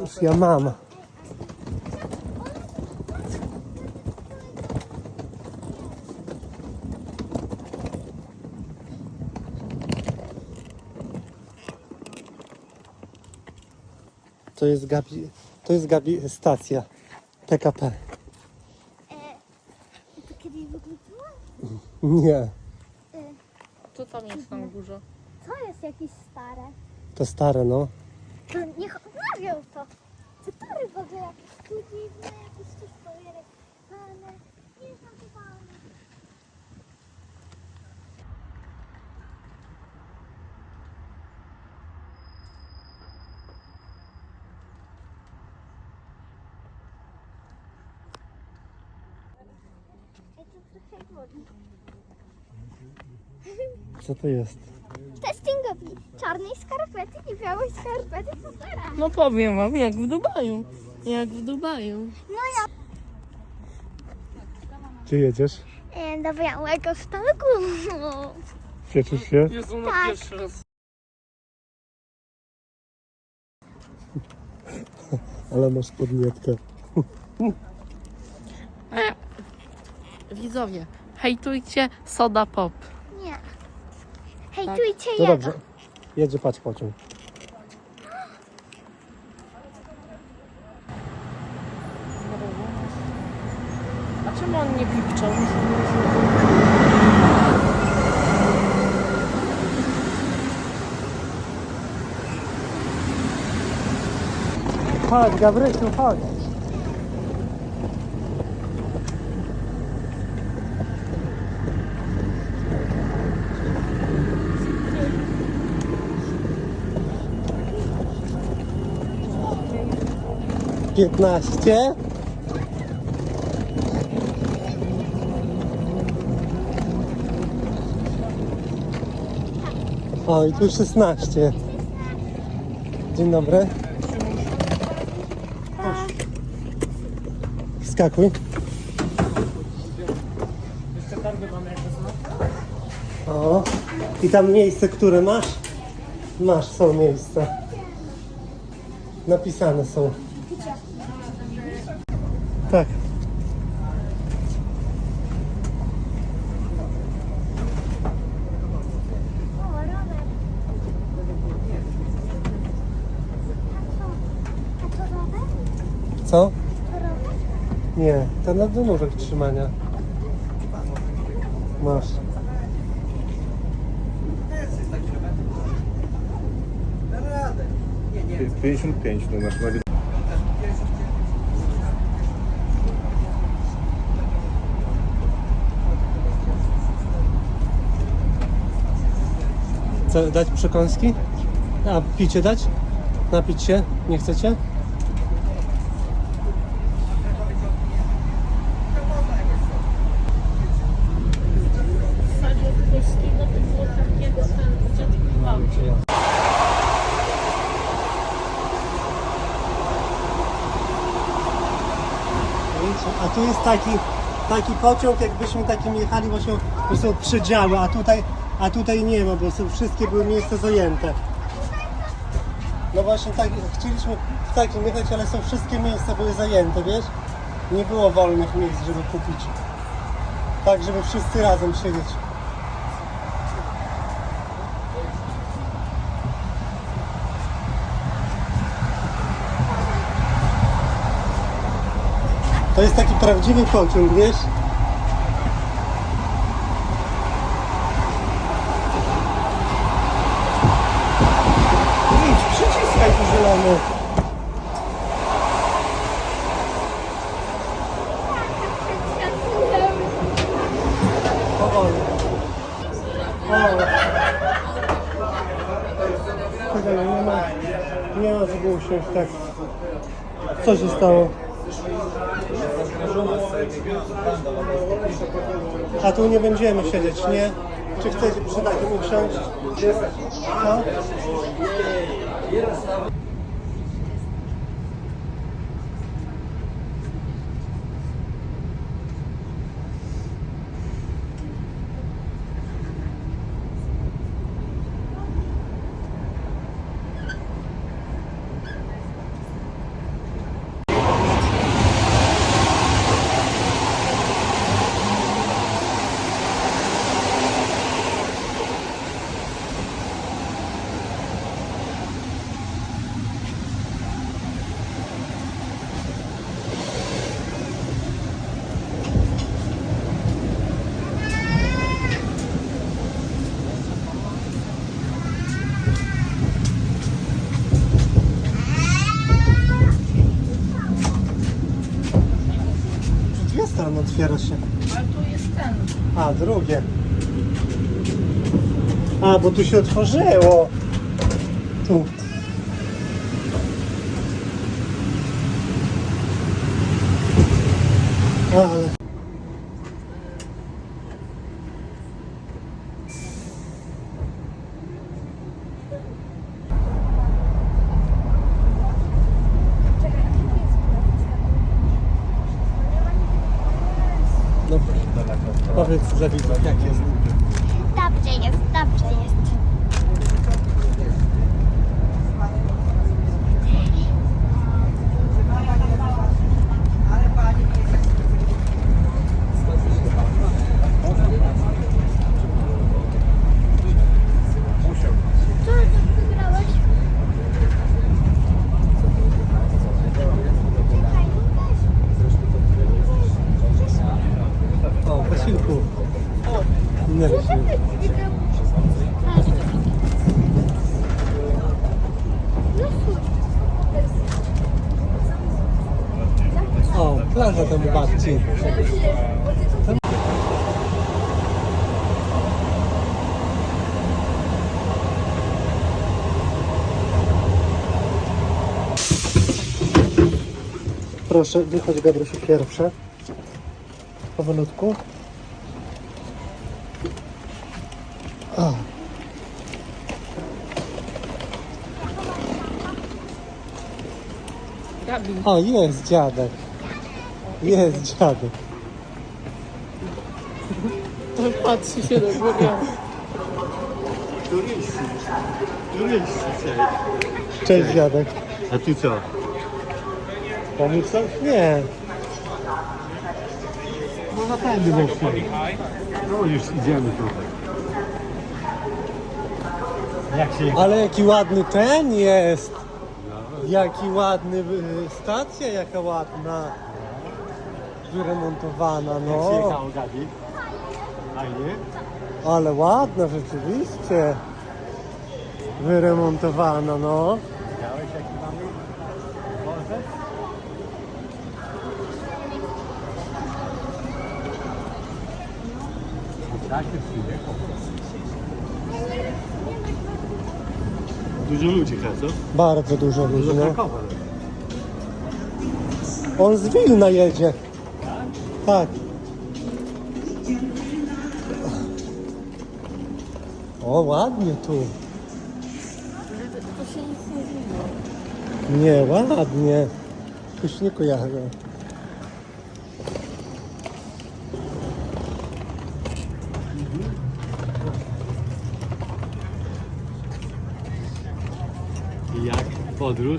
Już ja mam. To jest Gabi, to jest Gabi stacja PKP. To kiedyś wyglądało? Nie, Co tam jest na górze? To jest jakieś stare. to stare no. To niech odnawią to. Co tory w ogóle jakieś tu dziwne, jakieś coś pojerekane. Nie znam chyba. Co to jest? Testingowi czarnej skarpety i białej skarpety supera. No powiem wam, jak w Dubaju. Jak w Dubaju. No ja Gdzie jedziesz? e, do białego stoku. Cieszysz się? Jezu, na Tak. pierwszy raz. Ale masz podnietkę. E, widzowie, hejtujcie Soda Pop. Nie. Hej, Tak. No jego. dobrze. Jedzie patrz pociąg. A czemu on nie pipczał? Chodź, Gabrysiu, chodź. Piętnaście. O, i tu szesnaście. Dzień dobry. Skakuj. O, i tam miejsce, które masz? Masz, są miejsca. Napisane są. Tak. Co? To? To? Nie, to na nóżek trzymania. Masz. Pię- 55 to dać przekąski? A picie dać? Napić się? Nie chcecie? A tu jest taki, taki pociąg, jakbyśmy takim jechali właśnie, to są przedziały, a tutaj, a tutaj nie ma, bo są, wszystkie były miejsca zajęte. No właśnie tak, chcieliśmy w takim jechać, ale są wszystkie miejsca były zajęte, wiesz? Nie było wolnych miejsc, żeby kupić. Tak, żeby wszyscy razem siedzieć. To jest taki prawdziwy pociąg, wiesz? Czekaj, nie ma, nie ma tak. Co się stało? A tu nie będziemy siedzieć, nie? Czy chcecie przy takim usiąść? No? Tam otwiera się. Ale tu jest ten. A, drugie. A, bo tu się otworzyło. Tu. Ale... No, dla widzów, jak jest. Dobrze jest, dobrze jest. Co ty wygrałeś? O, posiłku. Nie wiem. Wygrał. O, plaża tam u babci. Proszę, wychodź Gabrysiu pierwsze. Powolutku. O. Gabi. o, jest dziadek. Jest dziadek. Patrzy się do góry. Cześć dziadek. A ty co? Pomóc coś? Nie. No na pewno weszli. No już idziemy tutaj. Jak się Ale jaki ładny ten jest. Jaki ładny, y, stacja jaka ładna. Wyremontowana, no. Gabi? Fajnie? Ale ładna rzeczywiście. Wyremontowana, no. Widziałeś jaki mamy dworzec? Takie przyjechał. Dużo ludzi chyba, co? Bardzo dużo ludzi, Dużo no. Krakowa. On z Wilna jedzie. Tak. O, ładnie tu. To się nic nie. Nie, ładnie. Już nie kojarzę. Jak podróż?